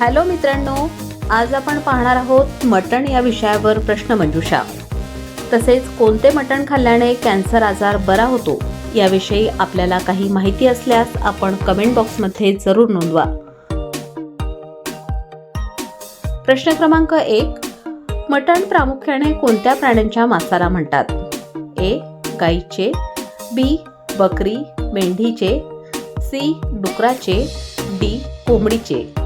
Hello मित्रांनो आज आपण पाहणार आहोत मटण या विषयावर प्रश्नमंजुषा तसेच कोणते मटण खाल्ल्याने कॅन्सर आजार बरा होतो याविषयी आपल्याला काही माहिती असल्यास आपण कमेंट बॉक्समध्ये जरूर नोंदवा. प्रश्न क्रमांक एक मटण प्रामुख्याने कोणत्या प्राण्यांच्या मांसाला म्हणतात? ए गाईचे बी बकरी मेंढीचे सी डुकराचे डी कोंबडीचे.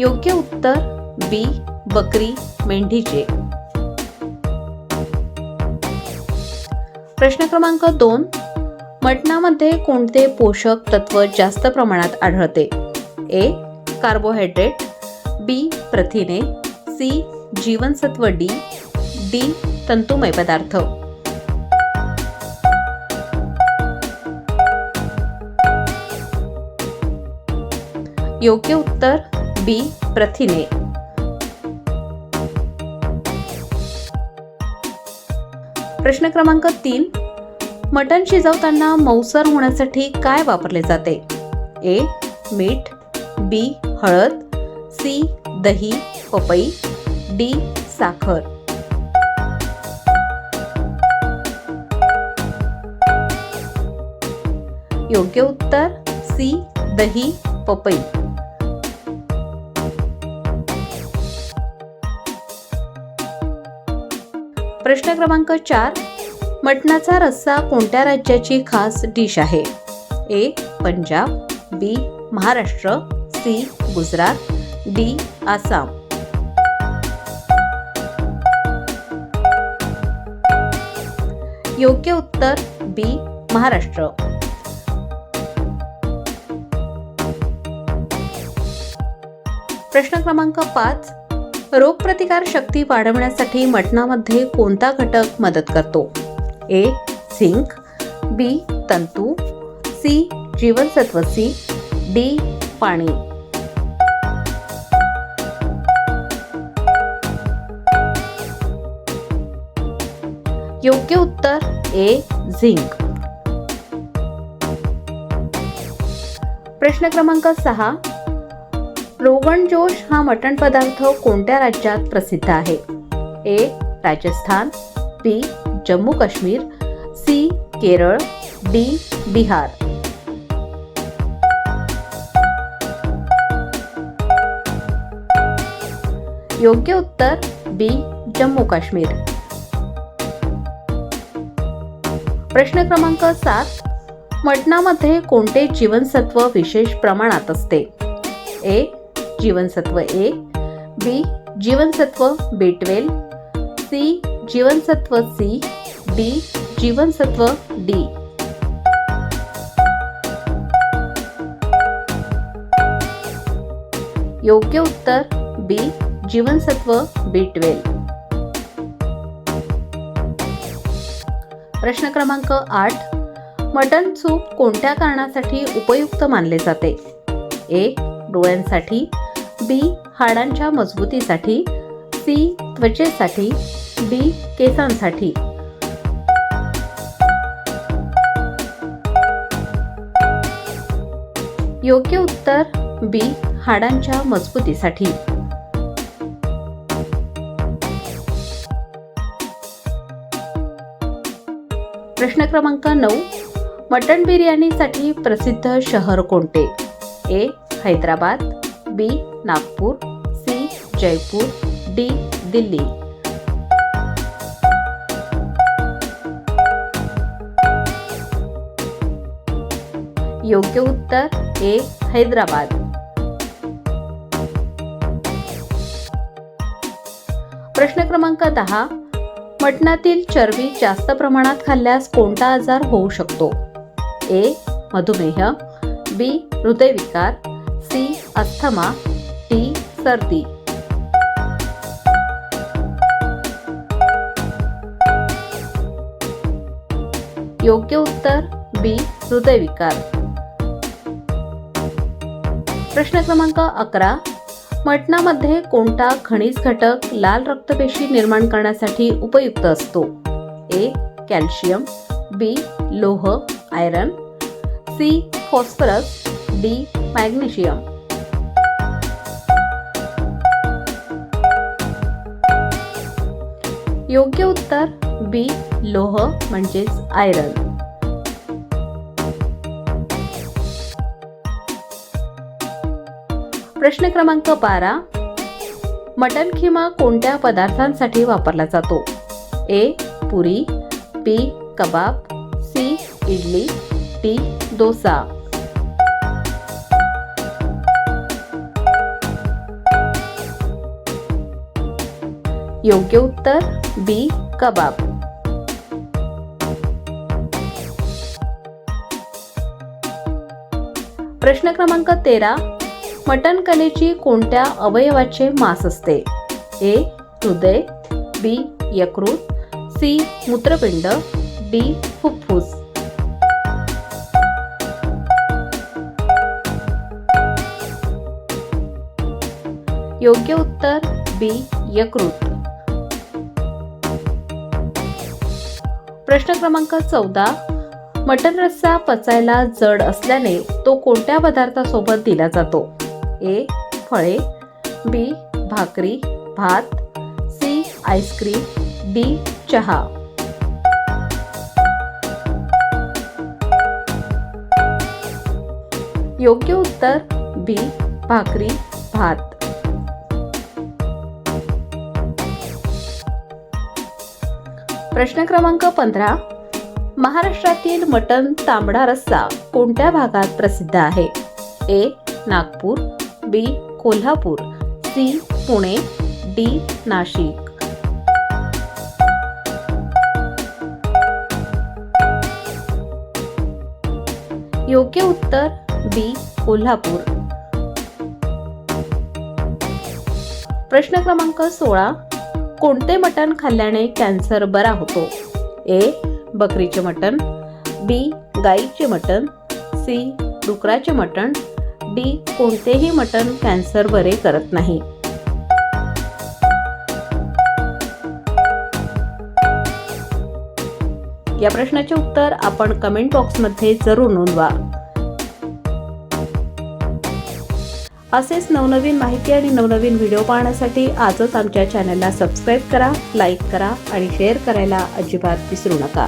योग्य उत्तर बी बकरी मेंढीचे. प्रश्न क्रमांक दोन. मटणामध्ये कोणते पोषक तत्व जास्त प्रमाणात आढळते? ए कार्बोहायड्रेट बी प्रथिने सी जीवनसत्व डी डी तंतुमय पदार्थ. योग्य उत्तर बी प्रथिने. प्रश्न क्रमांक तीन. मटण शिजवताना मौसर होण्यासाठी काय वापरले जाते? ए मीठ बी हळद सी दही पपई डी साखर. योग्य उत्तर सी दही पपई. प्रश्न क्रमांक चार मटणाचा रस्सा कोणत्या राज्याची खास डिश आहे? A Punjab B Maharashtra C Gujarat D Assam. योग्य उत्तर बी महाराष्ट्र. प्रश्न क्रमांक पाच रोगप्रतिकार शक्ती वाढवण्यासाठी मटणामध्ये कोणता घटक मदत करतो? ए झिंक बी तंतू सी जीवनसत्व सी डी पाणी. योग्य उत्तर ए झिंक. प्रश्न क्रमांक सहा रोगण जोश हा मटण पदार्थ कोणत्या राज्यात प्रसिद्ध आहे? A. Rajasthan B. Jammu Kashmir C. Kerala D. Bihar. योग्य उत्तर बी. जम्मू काश्मीर. प्रश्न क्रमांक सात. मटणामध्ये कोणते जीवनसत्व विशेष प्रमाणात असते? ए. जीवनसत्व ए बी जीवनसत्व बी ट्वेल्व सी जीवनसत्व सी डी जीवनसत्व डी योग्य उत्तर बी जीवनसत्व बी ट्वेल्व प्रश्न क्रमांक आठ मटण सूप कोणत्या कारणासाठी उपयुक्त मानले जाते? ए डोळ्यांसाठी बी हाडांच्या मजबूतीसाठी सी त्वचेसाठी डी केसांसाठी. योग्य उत्तर बी हाडांच्या मजबूतीसाठी. प्रश्न क्रमांक नऊ मटण बिर्याणीसाठी प्रसिद्ध शहर कोणते? A Hyderabad B Nagpur C Jaipur D Delhi. योग्य उत्तर ए हैदराबाद. प्रश्न क्रमांक दहा. मटणातील चरबी जास्त प्रमाणात खाल्ल्यास कोणता आजार होऊ शकतो? ए मधुमेह. बी हृदयविकार. C asthma. टी सर्दी. योग्य उत्तर बी हृदयविकार. प्रश्न क्रमांक अकरा. मटणामध्ये कोणता खनिज घटक लाल रक्तपेशी निर्माण करण्यासाठी उपयुक्त असतो? ए कॅल्शियम बी लोह iron C phosphorus D magnesium. योग्य उत्तर बी लोह म्हणजेच आयरन प्रश्न क्रमांक बारा. मटन खिमा कोणत्या पदार्थांसाठी वापरला जातो? A puri B kebab C idli D dosa. योग्य उत्तर बी कबाब. प्रश्न क्रमांक तेरा मटण कलेची कोणत्या अवयवाचे मांस असते? ए हृदय बी यकृत सी मूत्रपिंड डी फुफ्फुस. योग्य उत्तर बी यकृत. प्रश्न क्रमांक चौदा मटन रस्सा पचायला जड असल्याने तो कोणत्या पदार्थासोबत दिला जातो? ए फळे बी भाकरी भात सी आईस्क्रीम डी चहा. योग्य उत्तर बी भाकरी भात. प्रश्न क्रमांक पंधरा. महाराष्ट्रातील मटन तांबडा रस्सा कोणत्या भागात प्रसिद्ध आहे? A. Nagpur B. Kolhapur C. Pune D. Nashik. योग्य उत्तर बी. कोल्हापूर. प्रश्न क्रमांक सोळा. कोणते मटण खाल्ल्याने कॅन्सर बरा होतो? ए बकरीचे मटण बी गाईचे मटण सी डुकराचे मटण डी कोणतेही मटण कॅन्सर बरे करत नाही. या प्रश्नाचे उत्तर आपण कमेंट बॉक्समध्ये जरूर नोंदवा. असेच नवनवीन माहिती आणि नवनवीन व्हिडिओ पाहण्यासाठी आजच आमच्या चॅनलला सबस्क्राईब करा लाईक करा आणि शेअर करायला अजिबात विसरू नका.